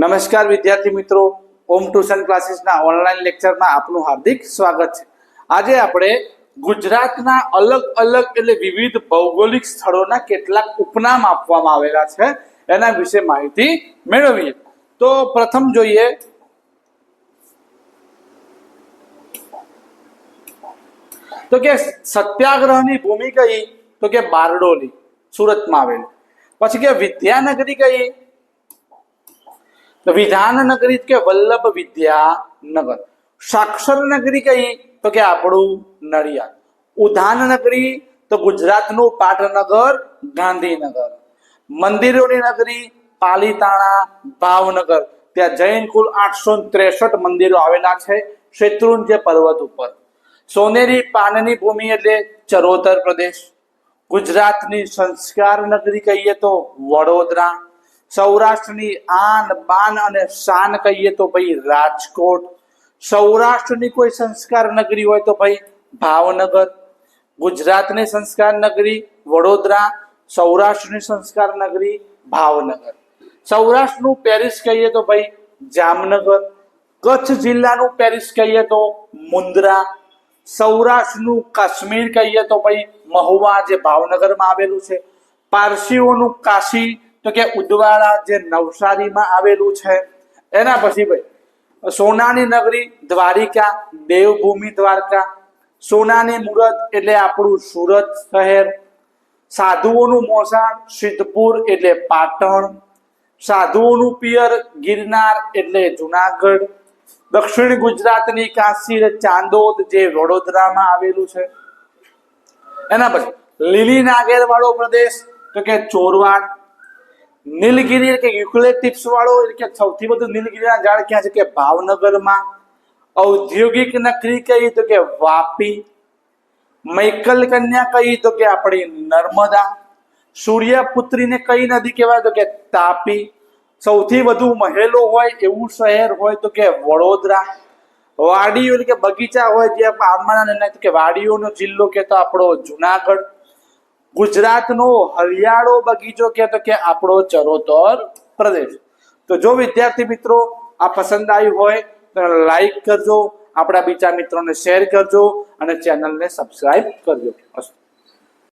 નમસ્કાર વિદ્યાર્થી મિત્રો. ઓમ ટ્યુશન ક્લાસીસના ઓનલાઈન લેક્ચરમાં આપનું હાર્દિક સ્વાગત છે. આજે આપણે ગુજરાતના અલગ અલગ એટલે વિવિધ ભૌગોલિક સ્થળોના કેટલાક ઉપનામ આપવામાં આવેલા છે. એના વિશે માહિતી મેળવીએ. તો પ્રથમ જોઈએ. તો કે સત્યાગ્રહની ભૂમિ કઈ? તો કે બારડોલી સુરતમાં આવેલી. પછી કે વિદ્યાનગરી કઈ? તો વિધાનનગરી કે વલ્લભ વિદ્યાનગર સાક્ષર નગરી કઈ? તો કે આપણું નડિયાદ. ઉધાન નગરી, તો ગુજરાતનું પાટનગર, ગાંધીનગર. મંદિરોની નગરી, પાલીતાણા, ભાવનગર. ત્યાં જૈન કુલ આઠસો ત્રેસઠ મંદિરો આવેલા છે શેત્રુંજય પર્વત ઉપર. સોનેરી પાનની ભૂમિ એટલે ચરોતર પ્રદેશ. ગુજરાતની સંસ્કાર નગરી કહીએ તો વડોદરા. સૌરાષ્ટ્રની આન બાન અને શાન કહીએ તો ભાઈ રાજકોટ. સૌરાષ્ટ્રની કોઈ સંસ્કાર નગરી હોય તો ભાઈ ભાવનગર. ગુજરાતની સંસ્કાર નગરી વડોદરા. સૌરાષ્ટ્રની સંસ્કાર નગરી ભાવનગર. સૌરાષ્ટ્રનું પેરિસ કહીએ તો ભાઈ જામનગર. કચ્છ જિલ્લાનું પેરિસ કહીએ તો મુન્દ્રા. સૌરાષ્ટ્રનું કાશ્મીર કહીએ તો ભાઈ મહુવા જે ભાવનગરમાં આવેલું છે. પારસીઓનું કાશી તો કે ઉદવાડા જે નવસારીમાં આવેલું છે, એના પછી ભાઈ, સોનાની નગરી દ્વારિકા, દેવભૂમિ દ્વારકા, સોનાની મુરત એટલે આપણું સુરત શહેર, સાધુઓનું મોસાણ સિદ્ધપુર એટલે પાટણ, સાધુઓનું પિયર ગિરનાર એટલે જુનાગઢ, દક્ષિણ ગુજરાતની કાશી ચાંદોદ જે વડોદરામાં આવેલું છે. એના પછી લીલી નાગેર વાળો પ્રદેશ, તો કે ચોરવાડ નીલગિરી કે યુક્લેટિપ્સ વાળો કે સૌથી વધુ નીલગિરીના ઝાડ ક્યાં છે? કે ભાવનગરમાં. ઔદ્યોગિક નગરી કહી તો કે વાપી. મૈકલ કન્યા કહી તો કે આપણી નર્મદા. સૂર્યપુત્રીને કઈ નદી કહેવાય તો કે તાપી. સૌથી વધુ મહેલો હોય એવું શહેર હોય તો કે વડોદરા. વાડીઓ કે બગીચા હોય જે આંબાના કે વાડીઓનો જિલ્લો કે તો આપણો જુનાગઢ. ગુજરાતનો હરિયાળો બગીચો કે તો કે આપણો ચરોતર પ્રદેશ. તો જો વિદ્યાર્થી મિત્રો આ પસંદ આવ્યું હોય તો લાઈક કરજો, આપણા બીજા મિત્રોને શેર કરજો અને ચેનલને સબસ્ક્રાઈબ કરજો.